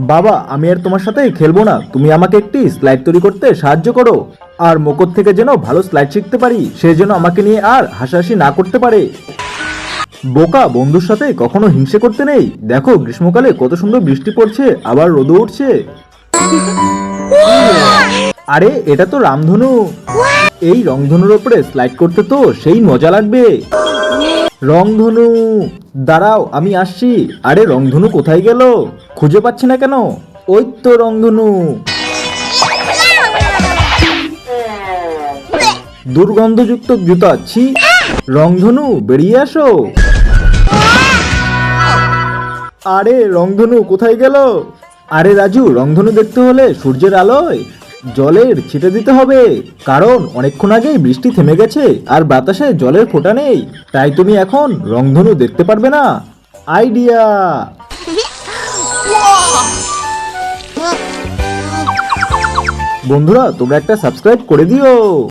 বাবা, আমি আর তোমার সাথে খেলব না। তুমি আমাকে একটি স্লাইড তৈরি করতে সাহায্য করো। আর মকর থেকে যেন ভালো স্লাইড শিখতে পারি, সে যেন আমাকে নিয়ে আর হাসাহাসি না করতে পারে। বোকা, বন্ধুর সাথে কখনো হিংসে করতে নেই। দেখো, গ্রীষ্মকালে কত সুন্দর বৃষ্টি পড়ছে, আবার রোদও উঠছে। আরে, এটা তো রামধনু। এই রংধনুর ওপরে স্লাইড করতে তো সেই মজা লাগবে। রংধনু, দাঁড়াও, আমি আসছি। আরে, রংধনু কোথায় গেল? খুঁজে পাচ্ছি না কেন? ওই তো রংধনু। দুর্গন্ধযুক্ত জুতা, ছি। রংধনু, বেরিয়ে আসো। আরে, রংধনু কোথায় গেল? আরে, রাজু, রংধনু দেখতে হলে সূর্যের আলোয় জলের ছিটে দিতে হবে। কারণ অনেকক্ষণ আগেই বৃষ্টি থেমে গেছে আর বাতাসে জলের ফোঁটা নেই। তাই তুমি এখন রংধনু দেখতে পারবে না। আইডিয়া! বন্ধুরা, তোমরা একটা সাবস্ক্রাইব করে দিও।